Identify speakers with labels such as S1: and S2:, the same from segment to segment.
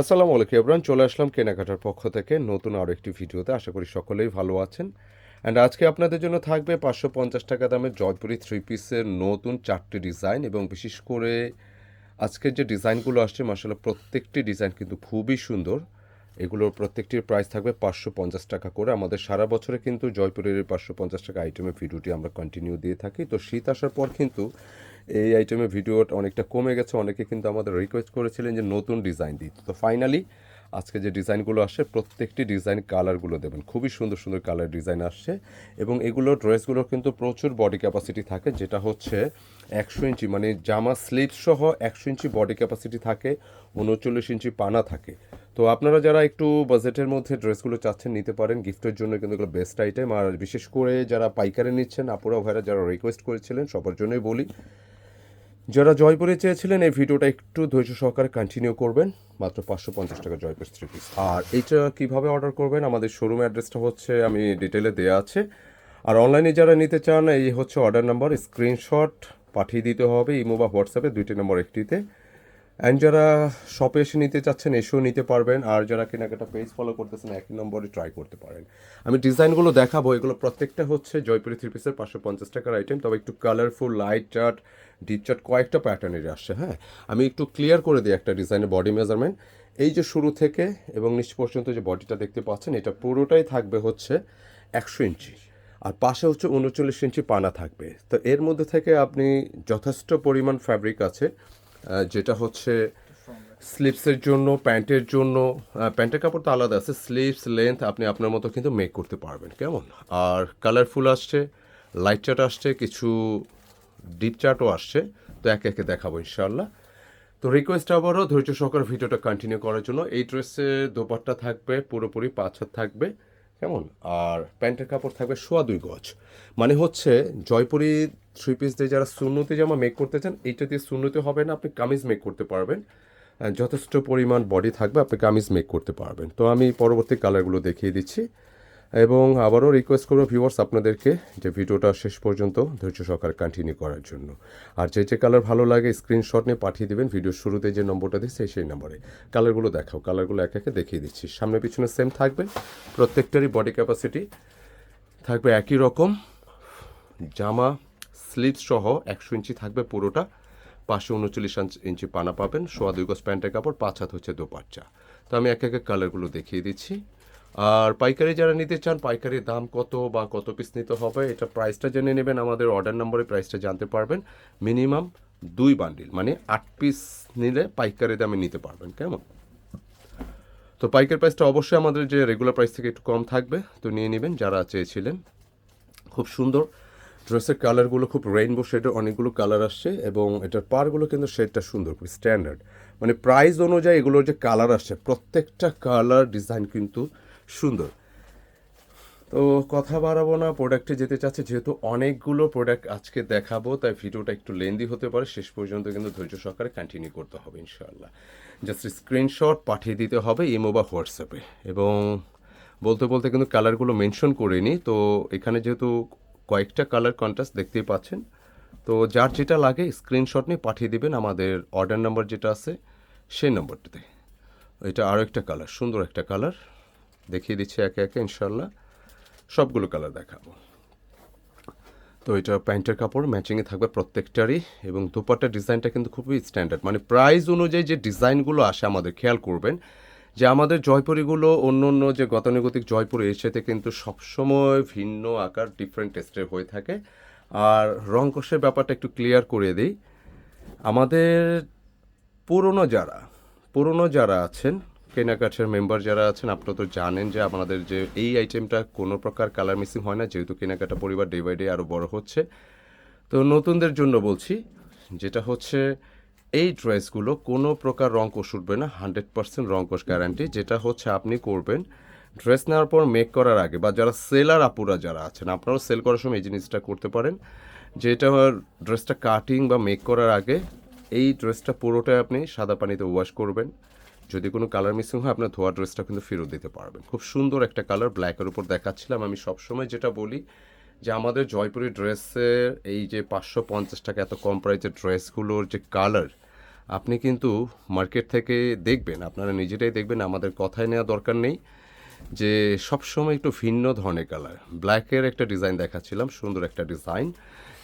S1: আসসালামু আলাইকুম এব্রান চলে আসলাম কেনাকাটার পক্ষ থেকে নতুন আরও একটি ভিডিওতে। আশা করি সকলেই ভালো আছেন। অ্যান্ড আজকে আপনাদের জন্য থাকবে পাঁচশো পঞ্চাশ টাকা দামের জয়পুরি থ্রি পিসের নতুন চারটি ডিজাইন এবং বিশেষ করে আজকের যে ডিজাইনগুলো আসছে মাসাল্লাহ প্রত্যেকটি ডিজাইন কিন্তু খুবই সুন্দর। এগুলোর প্রত্যেকটির প্রাইস থাকবে পাঁচশো পঞ্চাশ টাকা করে। আমাদের সারা বছরে কিন্তু জয়পুরের পাঁচশো পঞ্চাশ টাকা আইটেমের ভিডিওটি আমরা কন্টিনিউ দিয়ে থাকি। তো শীত আসার পর কিন্তু এই আইটেমের ভিডিওটা অনেকটা কমে গেছে। অনেকে কিন্তু আমাদের রিকোয়েস্ট করেছিলেন যে নতুন ডিজাইন দিই তো ফাইনালি আজকে যে ডিজাইনগুলো আসে, প্রত্যেকটি ডিজাইন কালারগুলো দেবেন। খুবই সুন্দর সুন্দর কালার ডিজাইন আসছে এবং এগুলো ড্রেসগুলোর কিন্তু প্রচুর বডি ক্যাপাসিটি থাকে, যেটা হচ্ছে একশো ইঞ্চি মানে জামা স্লিপ সহ একশো ইঞ্চি বডি ক্যাপাসিটি থাকে, উনচল্লিশ ইঞ্চি পানা থাকে। তো আপনারা যারা একটু বাজেটের মধ্যে ড্রেসগুলো চাচ্ছেন, নিতে পারেন। গিফটের জন্য কিন্তু এগুলো বেস্ট আইটেম আর বিশেষ করে যারা পাইকারে নিচ্ছেন আপুরা ভাইরা যারা রিকোয়েস্ট করেছিলেন, সবার জন্যই বলি যারা জয়পুরে চেয়েছিলেন, এই ভিডিওটা একটু ধৈর্য সহকারে কন্টিনিউ করবেন। মাত্র পাঁচশো পঞ্চাশ টাকা জয়পুর থ্রি পিস আর এইটা কীভাবে অর্ডার করবেন? আমাদের শোরুম অ্যাড্রেসটা হচ্ছে, আমি ডিটেলে দেওয়া আছে। আর অনলাইনে যারা নিতে চান, এই হচ্ছে অর্ডার নাম্বার স্ক্রিনশট পাঠিয়ে দিতে হবে, ইমো বা হোয়াটসঅ্যাপে, দুইটি নম্বর একটিতে। অ্যান্ড যারা শপে এসে নিতে চাচ্ছেন, এসেও নিতে পারবেন। আর যারা কেনাকাটা পেজ ফলো করতেছেন একই নম্বরে ট্রাই করতে পারেন। আমি ডিজাইনগুলো দেখাবো। এগুলো প্রত্যেকটা হচ্ছে জয়পুরি থ্রি পিসের পাঁচশো পঞ্চাশ টাকার আইটেম তবে একটু colourful light chart deep chart কয়েকটা প্যাটার্নের আসছে হ্যাঁ? আমি একটু ক্লিয়ার করে দিই একটা ডিজাইনের বডি মেজারমেন্ট এই যে শুরু থেকে এবং নিচ পর্যন্ত যে বডিটা দেখতে পাচ্ছেন, এটা পুরোটাই থাকবে হচ্ছে একশো ইঞ্চি। আর পাশে হচ্ছে উনচল্লিশ ইঞ্চি পানা থাকবে। তো এর মধ্যে থেকে আপনি যথেষ্ট পরিমাণ ফ্যাব্রিক আছে। যেটা হচ্ছে স্লিপসের জন্য, প্যান্টের জন্য প্যান্টের কাপড় তো আলাদা আছে, স্লিপস, লেন্থ আপনি আপনার মতো কিন্তু মেক করতে পারবেন, কেমন? আর কালারফুল আসছে লাইট চার্ট আসছে, কিছু ডিপ চার্টও আসছে, তো একে একে দেখাবো ইনশাল্লাহ তো রিকোয়েস্ট আবারও ধৈর্য সহকারে ভিডিওটা কন্টিনিউ করার জন্য। এই ড্রেসে দোপাট্টা থাকবে, পুরোপুরি পাঁচ হাত থাকবে। কেমন? আর প্যান্টের কাপড় থাকবে সোয়া দুই গজ। মানে হচ্ছে জয়পুরি থ্রি পিস দিয়ে যারা সুন্নতি জামা মেক করতে চান, এইটা দিয়ে শূন্যতে হবে না, আপনি কামিজ মেক করতে পারবেন। যথেষ্ট পরিমাণ বডি থাকবে, আপনি কামিজ মেক করতে পারবেন। তো আমি পরবর্তী কালারগুলো দেখিয়ে দিচ্ছি। এবং আবারও রিকোয়েস্ট করব ভিউয়ার্স আপনাদেরকে যে ভিডিওটা শেষ পর্যন্ত ধৈর্য সহকারে কন্টিনিউ করার জন্য। আর যে যে কালার ভালো লাগে স্ক্রিনশট নিয়ে পাঠিয়ে দেবেন। ভিডিওর শুরুতে যে নম্বরটা দিচ্ছে সেই নম্বরে কালারগুলো দেখাও। কালারগুলো এক একে দেখিয়ে দিচ্ছি। সামনে পিছনে সেম থাকবে। প্রত্যেকটারই বডি ক্যাপাসিটি থাকবে একই রকম। জামা স্লিভ সহ একশো ইঞ্চি থাকবে পুরোটা। পাঁচশো উনচল্লিশ ইঞ্চি পানা পাবেন। সোয়া দুই গজ প্যান্টের কাপড়, পাঁচ হাত হচ্ছে দোপাট্টা। তো আমি এক এক কালারগুলো দেখিয়ে দিচ্ছি। আর পাইকারি যারা নিতে চান, পাইকারির দাম কত বা কত পিস নিতে হবে, এটা প্রাইসটা জেনে নেবেন। আমাদের অর্ডার নম্বরে প্রাইসটা জানতে পারবেন। মিনিমাম দুই বান্ডিল মানে আট পিস নিলে পাইকারি দামে নিতে পারবেন, কেমন? তো পাইকারি প্রাইসটা অবশ্যই আমাদের যে রেগুলার প্রাইস থেকে একটু কম থাকবে, তো নিয়ে নেবেন যারা চেয়েছিলেন। খুব সুন্দর ড্রেসের কালারগুলো খুব রেইনবো শেডের অনেকগুলো কালার আসছে এবং এটার পারগুলো কিন্তু শেডটা সুন্দর খুব স্ট্যান্ডার্ড মানে প্রাইস অনুযায়ী এগুলোর যে কালার আসছে, প্রত্যেকটা কালার ডিজাইন কিন্তু সুন্দর। তো কথা বাড়াবো না প্রোডাক্টে যেতে চাচ্ছে, যেহেতু অনেকগুলো প্রোডাক্ট আজকে দেখাবো, তাই ভিডিওটা একটু লেন্দি হতে পারে। শেষ পর্যন্ত কিন্তু ধৈর্য সহকারে কন্টিনিউ করতে হবে ইনশাআল্লাহ। জাস্ট স্ক্রিনশট পাঠিয়ে দিতে হবে ইমো বা হোয়াটসঅ্যাপে এবং বলতে বলতে কিন্তু কালারগুলো মেনশন করিনি তো এখানে যেহেতু কয়েকটা কালার কন্ট্রাস্ট দেখতেই পাচ্ছেন, তো যার যেটা লাগে স্ক্রিনশট নিয়ে পাঠিয়ে দিবেন আমাদের অর্ডার নাম্বার যেটা আছে, সেই নম্বরটাতে এটা আরও একটা কালার সুন্দর একটা কালার দেখিয়ে দিচ্ছি একে একে ইনশাল্লাহ সবগুলো কালার দেখাবো। তো এটা প্যান্টের কাপড় ম্যাচিংয়ে থাকবে প্রত্যেকটারই এবং দুপাট্টার ডিজাইনটা কিন্তু খুবই স্ট্যান্ডার্ড মানে প্রাইস অনুযায়ী যে ডিজাইনগুলো আসে, আমাদের খেয়াল করবেন যে আমাদের জয়পুরিগুলো অন্য অন্য যে গতানুগতিক জয়পুরি এর সাথে কিন্তু সবসময় ভিন্ন আকার ডিফারেন্ট টেস্টের হয়ে থাকে। আর রং কষের ব্যাপারটা একটু ক্লিয়ার করে দিই। আমাদের পুরনো যারা পুরনো যারা আছেন কেনাকাটার মেম্বার যারা আছেন, আপনারা তো জানেন যে আমাদের যে এই আইটেমটা কোনো প্রকার কালার মিসিং হয় না, যেহেতু কেনাকাটা পরিবার ডে বাই ডে আরও বড় হচ্ছে। তো নতুনদের জন্য বলছি, যেটা হচ্ছে এই ড্রেসগুলো কোনো প্রকার রং কোষ উঠবে না, হান্ড্রেড পার্সেন্ট রং কোষ গ্যারান্টি যেটা হচ্ছে আপনি করবেন ড্রেস নেওয়ার পর মেক করার আগে বা যারা সেলার আপুরা যারা আছেন, আপনারাও সেল করার সময় এই জিনিসটা করতে পারেন। যেটা ড্রেসটা কাটিং বা মেক করার আগে এই ড্রেসটা পুরোটাই আপনি সাদা পানিতে ওয়াশ করবেন। যদি কোনো কালার মিসিং হয়, আপনার ধোয়া ড্রেসটা কিন্তু ফেরত দিতে পারবেন। খুব সুন্দর একটা কালার ব্ল্যাকের উপর দেখাচ্ছিলাম। আমি সবসময় যেটা বলি যে আমাদের জয়পুরি ড্রেসের এই যে পাঁচশো পঞ্চাশ টাকা এত কম প্রাইসের ড্রেসগুলোর যে কালার আপনি কিন্তু মার্কেট থেকে দেখবেন, আপনারা নিজেরাই দেখবেন, আমাদের কথায় নেওয়া দরকার নেই যে সবসময় একটু ভিন্ন ধরনের কালার ব্ল্যাকের একটা ডিজাইন দেখাচ্ছিলাম, সুন্দর একটা ডিজাইন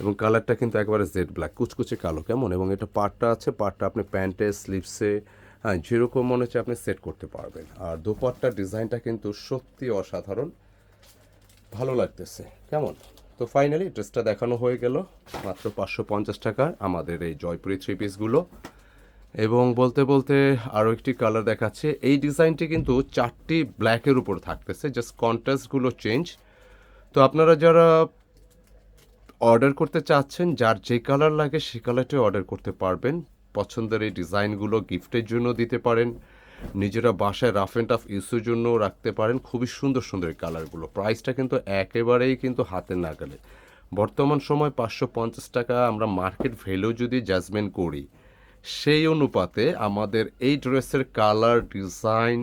S1: এবং কালারটা কিন্তু একবারে জেড ব্ল্যাক কুচকুচে কালো কেমন? এবং এটা পাটটা আছে, পাটটা আপনি প্যান্টে স্লিপসে হ্যাঁ যেরকম মনে হচ্ছে আপনি সেট করতে পারবেন। আর দোপাট্টার ডিজাইনটা কিন্তু সত্যি অসাধারণ। ভালো লাগতেছে। কেমন? তো ফাইনালি ড্রেসটা দেখানো হয়ে গেল। মাত্র পাঁচশো পঞ্চাশ টাকার আমাদের এই জয়পুরি থ্রি পিসগুলো এবং বলতে বলতে আরও একটি কালার দেখাচ্ছে। এই ডিজাইনটি কিন্তু চারটি ব্ল্যাকের উপর থাকতেছে। জাস্ট কন্ট্রাস্টগুলো চেঞ্জ তো আপনারা যারা অর্ডার করতে চাচ্ছেন, যার যে কালার লাগে সে কালারটি অর্ডার করতে পারবেন। পছন্দের এই ডিজাইনগুলো গিফটের জন্য দিতে পারেন। নিজেরা বাসায় রাফ অ্যান্ড টাফ ইউজের জন্য রাখতে পারেন। খুবই সুন্দর সুন্দর এই কালারগুলো প্রাইসটা কিন্তু একেবারেই কিন্তু হাতের নাগালে। বর্তমান সময় পাঁচশো পঞ্চাশ টাকা আমরা মার্কেট ভ্যালু যদি জাজমেন্ট করি, সেই অনুপাতে আমাদের এই ড্রেসের কালার ডিজাইন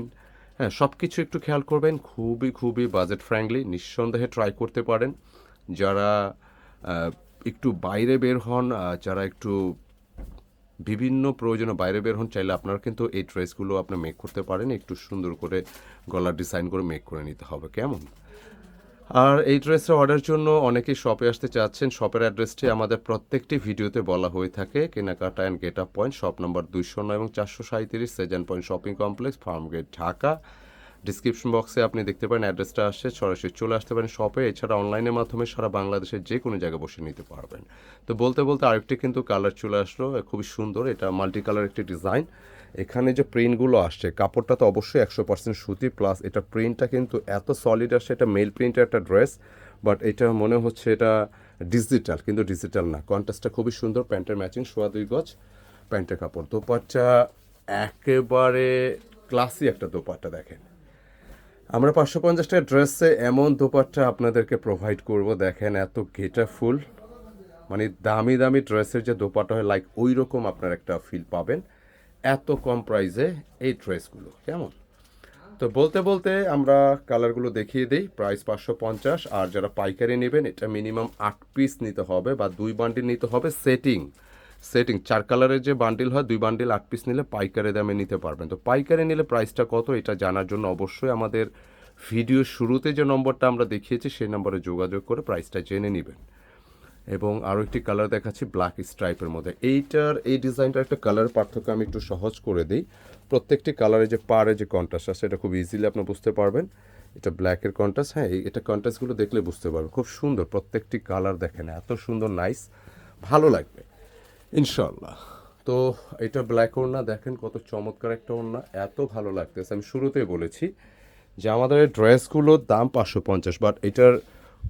S1: হ্যাঁ সব কিছু একটু খেয়াল করবেন। খুবই খুবই বাজেট ফ্রেন্ডলি নিঃসন্দেহে ট্রাই করতে পারেন। যারা একটু বাইরে বের হন যারা একটু বিভিন্ন প্রয়োজনে বাইরে বের হন, চাইলে আপনারা কিন্তু এই ড্রেসগুলো আপনি মেক করতে পারেন। একটু সুন্দর করে গলার ডিজাইন করে মেক করে নিতে হবে, কেমন? আর এই ড্রেসের অর্ডার জন্য অনেকেই শপে আসতে চাচ্ছেন। শপের অ্যাড্রেসটি আমাদের প্রত্যেকটি ভিডিওতে বলা হয়ে থাকে। কেনাকাটা and get up point shop number দুইশো নয় এবং চারশো সাঁত্রিশ সেজেন point shopping complex farm gate Dhaka description বক্সে আপনি দেখতে পারেন অ্যাড্রেসটা আসছে, সরাসরি চলে আসতে পারেন শপে এছাড়া অনলাইনের মাধ্যমে সারা বাংলাদেশের যে কোনো জায়গায় বসে নিতে পারবেন। তো বলতে বলতে আরেকটি কিন্তু কালার চলে আসলো, খুবই সুন্দর। এটা মাল্টি কালার একটি ডিজাইন এখানে যে প্রিন্টগুলো আসছে, কাপড়টা তো অবশ্যই একশো পার্সেন্ট সুতি প্লাস এটা প্রিন্টটা কিন্তু এত সলিড আসছে, এটা মেল প্রিন্টের একটা ড্রেস বাট এটা মনে হচ্ছে এটা ডিজিটাল কিন্তু ডিজিটাল না। কন্ট্রাস্টটা খুবই সুন্দর, প্যান্টের ম্যাচিং সোয়া দুই গজ প্যান্টের কাপড়। দোপাট্টা একেবারে ক্লাসি একটা দোপাট্টা দেখেন। আমরা পাঁচশো পঞ্চাশ টাকা ড্রেসে এমন দোপাট্টা আপনাদেরকে প্রোভাইড করব। দেখেন এত গেটা ফুল। মানে দামি দামি ড্রেসের যে দোপাট্টা হয় লাইক ওই রকম আপনার একটা ফিল পাবেন। এত কম প্রাইসে এই ড্রেসগুলো, কেমন? তো বলতে বলতে আমরা কালারগুলো দেখিয়ে দিই। প্রাইস পাঁচশো পঞ্চাশ আর যারা পাইকারি নেবেন, এটা মিনিমাম আট পিস নিতে হবে বা দুই বান্ডিল নিতে হবে সেটিং সেটিং চার কালারের যে বান্ডিল হয়, দুই বান্ডিল আট পিস নিলে পাইকারি দামে নিতে পারবেন। তো পাইকারি নিলে প্রাইসটা কত এটা জানার জন্য অবশ্যই আমাদের ভিডিও শুরুতে যে নম্বরটা আমরা দেখিয়েছি, সেই নম্বরে যোগাযোগ করে প্রাইসটা জেনে নেবেন। এবং আরও একটি কালার দেখাচ্ছি ব্ল্যাক স্ট্রাইপের মধ্যে। এইটার, এই ডিজাইনটার একটা কালার পার্থক্য আমি একটু সহজ করে দিই। প্রত্যেকটি কালারে যে পারে যে কন্ট্রাস্ট আছে, এটা খুব ইজিলি আপনি বুঝতে পারবেন। এটা ব্ল্যাকের কন্ট্রাস্ট হ্যাঁ এটা কন্ট্রাস্টগুলো দেখলে বুঝতে পারবেন। খুব সুন্দর প্রত্যেকটি কালার দেখেন, এত সুন্দর নাইস ভালো লাগবে। ইনশাল্লাহ তো এটা ব্ল্যাক ওড়না, দেখেন কত চমৎকার একটা ওড়না, এত ভালো লাগতেছে। আমি শুরুতেই বলেছি যে আমাদের ড্রেসগুলোর দাম পাঁচশো পঞ্চাশ বাট এটার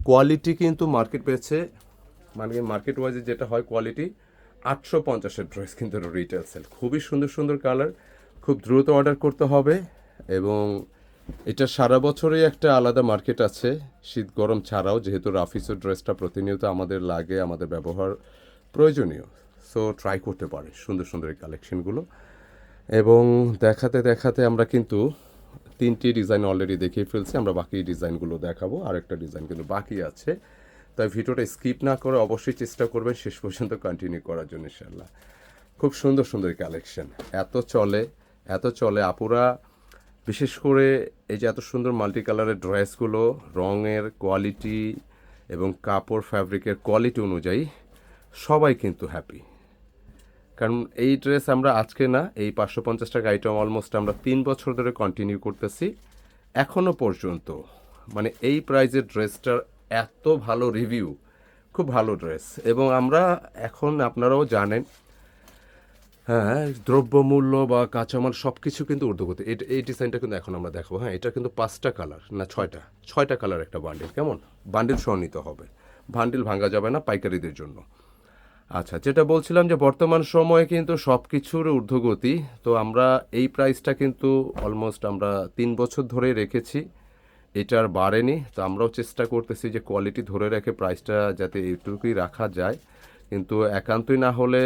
S1: কোয়ালিটি কিন্তু মার্কেট পেয়েছে মানে মার্কেট ওয়াইজে যেটা হয় কোয়ালিটি আটশো পঞ্চাশের ড্রেস কিন্তু রিটেল সেল খুবই সুন্দর সুন্দর কালার খুব দ্রুত অর্ডার করতে হবে এবং এটা সারা বছরই একটা আলাদা মার্কেট আছে। শীত গরম ছাড়াও যেহেতু রাফিসের ড্রেসটা প্রতিনিয়ত আমাদের লাগে, আমাদের ব্যবহার প্রয়োজনীয়। সো ট্রাই করতে পারে সুন্দর সুন্দর এই কালেকশনগুলো এবং দেখাতে দেখাতে আমরা কিন্তু তিনটি ডিজাইন অলরেডি দেখিয়ে ফেলছি, আমরা বাকি ডিজাইনগুলো দেখাবো আর একটা ডিজাইন কিন্তু বাকি আছে। তাই ভিডিওটা স্কিপ না করে অবশ্যই চেষ্টা করবেন, শেষ পর্যন্ত কন্টিনিউ করার জন্য ইনশাল্লাহ খুব সুন্দর সুন্দর কালেকশন এত চলে এত চলে। আপুরা, বিশেষ করে এই যে এত সুন্দর মাল্টি কালারের ড্রেসগুলো রঙের কোয়ালিটি এবং কাপড় ফ্যাব্রিকের কোয়ালিটি অনুযায়ী সবাই কিন্তু হ্যাপি কারণ এই ড্রেস আমরা আজকে না, এই পাঁচশো পঞ্চাশ টাকা আইটেম অলমোস্ট আমরা তিন বছর ধরে কন্টিনিউ করতেছি এখনও পর্যন্ত। মানে এই প্রাইজের ড্রেসটার এত ভালো রিভিউ খুব ভালো ড্রেস। এবং আমরা এখন আপনারাও জানেন হ্যাঁ দ্রব্যমূল্য বা কাঁচামাল সব কিছু কিন্তু ঊর্ধ্বগতি। এই ডিজাইনটা কিন্তু এখন আমরা দেখাবো। হ্যাঁ এটা কিন্তু পাঁচটা কালার না ছয়টা। ছয়টা কালার একটা বান্ডিল কেমন? বান্ডিল সহ হবে। বান্ডিল ভাঙা যাবে না পাইকারিদের জন্য। আচ্ছা যেটা বলছিলাম যে বর্তমান সময়ে কিন্তু সব কিছুর ঊর্ধ্বগতি, তো আমরা এই প্রাইসটা কিন্তু অলমোস্ট আমরা তিন বছর ধরেই রেখেছি, এটা আর বাড়েনি। তো আমরাও চেষ্টা করতেছি যে কোয়ালিটি ধরে রেখে প্রাইসটা যাতে এইটুকুই রাখা যায়, কিন্তু একান্তই না হলে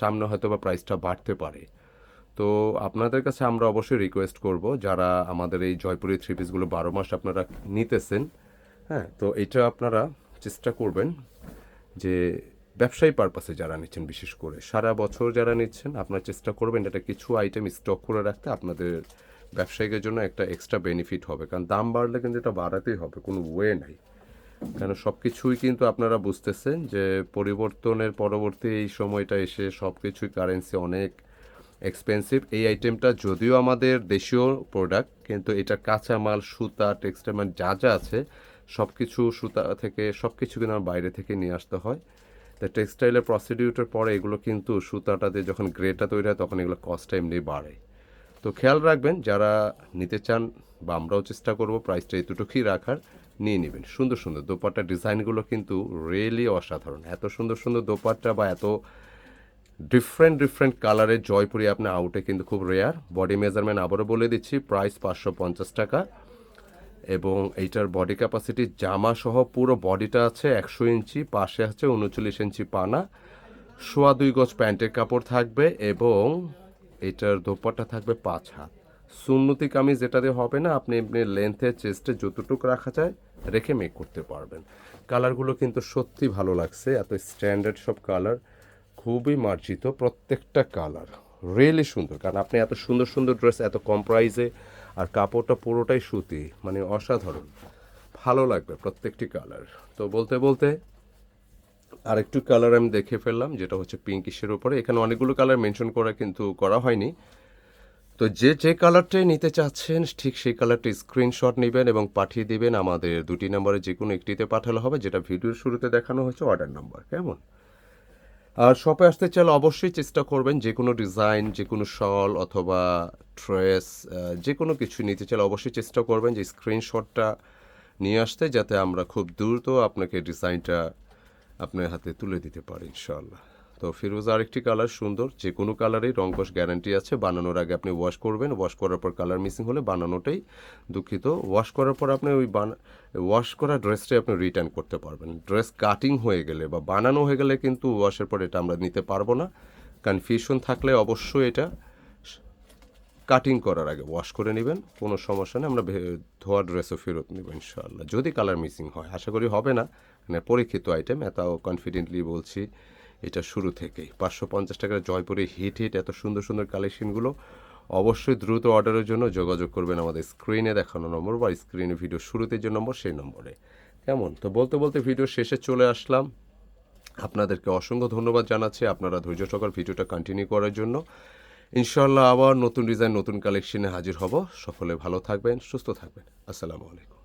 S1: সামনে হয়তো বা প্রাইসটা বাড়তে পারে। তো আপনাদের কাছে আমরা অবশ্যই রিকোয়েস্ট করব, যারা আমাদের এই জয়পুরি থ্রি পিসগুলো বারো মাস আপনারা নিতেছেন হ্যাঁ তো এটা আপনারা চেষ্টা করবেন যে ব্যবসায়ী পারপাসে যারা নিচ্ছেন, বিশেষ করে সারা বছর যারা নিচ্ছেন, আপনারা চেষ্টা করবেন এটা কিছু আইটেম স্টক করে রাখতে আপনাদের ব্যবসায়িকের জন্য একটা এক্সট্রা বেনিফিট হবে। কারণ দাম বাড়লে কিন্তু এটা বাড়াতেই হবে, কোনো ওয়ে নাই। কেন সব কিছুই কিন্তু আপনারা বুঝতেছেন যে পরিবর্তনের পরবর্তী এই সময়টা এসে সব কিছুই কারেন্সি অনেক এক্সপেন্সিভ এই আইটেমটা যদিও আমাদের দেশীয় প্রোডাক্ট কিন্তু এটা কাঁচামাল, সুতা টেক্সটাইল যা যা আছে সব কিছু সুতা থেকে সব কিছু কিন্তু আমার বাইরে থেকে নিয়ে আসতে হয়। তা টেক্সটাইলের প্রসিডিউটের পরে এগুলো কিন্তু সুতাটা দিয়ে যখন গ্রেটা তৈরি হয়, তখন এগুলো কস্টটা এমনি বাড়ে। তো খেয়াল রাখবেন, যারা নিতে চান বা আমরাও চেষ্টা করব প্রাইসটা এই এতটুকুই রাখার, নিয়ে নেবেন। সুন্দর সুন্দর দোপাট্টা ডিজাইনগুলো কিন্তু রিয়েলি অসাধারণ। এত সুন্দর সুন্দর দোপাট্টা বা এত ডিফারেন্ট ডিফারেন্ট কালারের জয়পুরি আপনার আউটে কিন্তু খুব রেয়ার বডি মেজারমেন্ট আবারও বলে দিচ্ছি প্রাইস পাঁচশো পঞ্চাশ টাকা। এবং এইটার বডি ক্যাপাসিটি জামা সহ পুরো বডিটা আছে একশো ইঞ্চি, পাশে আছে উনচল্লিশ ইঞ্চি পানা। সোয়া দুই গজ প্যান্টের কাপড় থাকবে এবং এটার দোপাট্টা থাকবে পাঁচ হাত। সুন্নতি কামিজ দিয়ে হবে না, আপনি এমনি লেন্থে চেস্টে যতটুকু রাখা যায়, রেখে মেক করতে পারবেন। কালারগুলো কিন্তু সত্যি ভালো লাগছে, এত স্ট্যান্ডার্ড সব কালার খুবই মার্জিত প্রত্যেকটা কালার রিয়েলি সুন্দর। কারণ আপনি এত সুন্দর সুন্দর ড্রেস এত কম প্রাইসে আর কাপড়টা পুরোটাই সুতি মানে অসাধারণ। ভালো লাগবে প্রত্যেকটি কালার তো বলতে বলতে আরেকটু কালার আমি দেখে ফেললাম, যেটা হচ্ছে পিঙ্কিশের উপরে। এখানে অনেকগুলো কালার মেনশন করা কিন্তু করা হয়নি। তো যে যে কালারটাই নিতে চাচ্ছেন, ঠিক সেই কালারটি স্ক্রিনশট নেবেন এবং পাঠিয়ে দিবেন আমাদের দুটি নম্বরে যে কোনো একটিতে পাঠালে হবে, যেটা ভিডিওর শুরুতে দেখানো হয়েছে অর্ডার নাম্বার কেমন? আর শপে আসতে চাইলে অবশ্যই চেষ্টা করবেন যে কোনো ডিজাইন, যে কোনো শল অথবা ড্রেস যে কোনো কিছু নিতে চাইলে অবশ্যই চেষ্টা করবেন যে স্ক্রিনশটটা নিয়ে আসতে, যাতে আমরা খুব দ্রুত আপনাকে ডিজাইনটা আপনার হাতে তুলে দিতে পারি ইনশাল্লাহ তো ফিরোজ, আরেকটি কালার সুন্দর যে কোনো কালারেই রং কষ গ্যারান্টি আছে। বানানোর আগে আপনি ওয়াশ করবেন। ওয়াশ করার পর কালার মিসিং হলে বানানোটাই দুঃখিত। ওয়াশ করার পর আপনি ওই বানা ওয়াশ করা ড্রেসটাই আপনি রিটার্ন করতে পারবেন। ড্রেস কাটিং হয়ে গেলে বা বানানো হয়ে গেলে কিন্তু ওয়াশের পর এটা আমরা নিতে পারব না। কনফিউশন থাকলে অবশ্যই এটা কাটিং করার আগে ওয়াশ করে নেবেন। কোনো সমস্যা নেই। আমরা ধোয়া ড্রেসও ফেরত নেব ইনশাআল্লাহ। যদি কালার মিসিং হয়, আশা করি হবে না। মানে পরীক্ষিত আইটেম এত কনফিডেন্টলি বলছি। এটা শুরু থেকেই। পাঁচশো পঞ্চাশ টাকার জয়পুরে হিট হিট এত সুন্দর সুন্দর কালেকশনগুলো অবশ্যই দ্রুত অর্ডারের জন্য যোগাযোগ করবেন আমাদের স্ক্রিনে দেখানো নম্বর বা স্ক্রিনে ভিডিও শুরুতে যে নম্বর সেই নম্বরে কেমন? তো বলতে বলতে ভিডিও শেষে চলে আসলাম। আপনাদেরকে অসংখ্য ধন্যবাদ জানাচ্ছি। আপনারা ধৈর্য সহকার ভিডিওটা কন্টিনিউ করার জন্য। ইনশাল্লাহ আবার নতুন ডিজাইন নতুন কালেকশনে হাজির হব। সকলে ভালো থাকবেন, সুস্থ থাকবেন। আসসালামু আলাইকুম।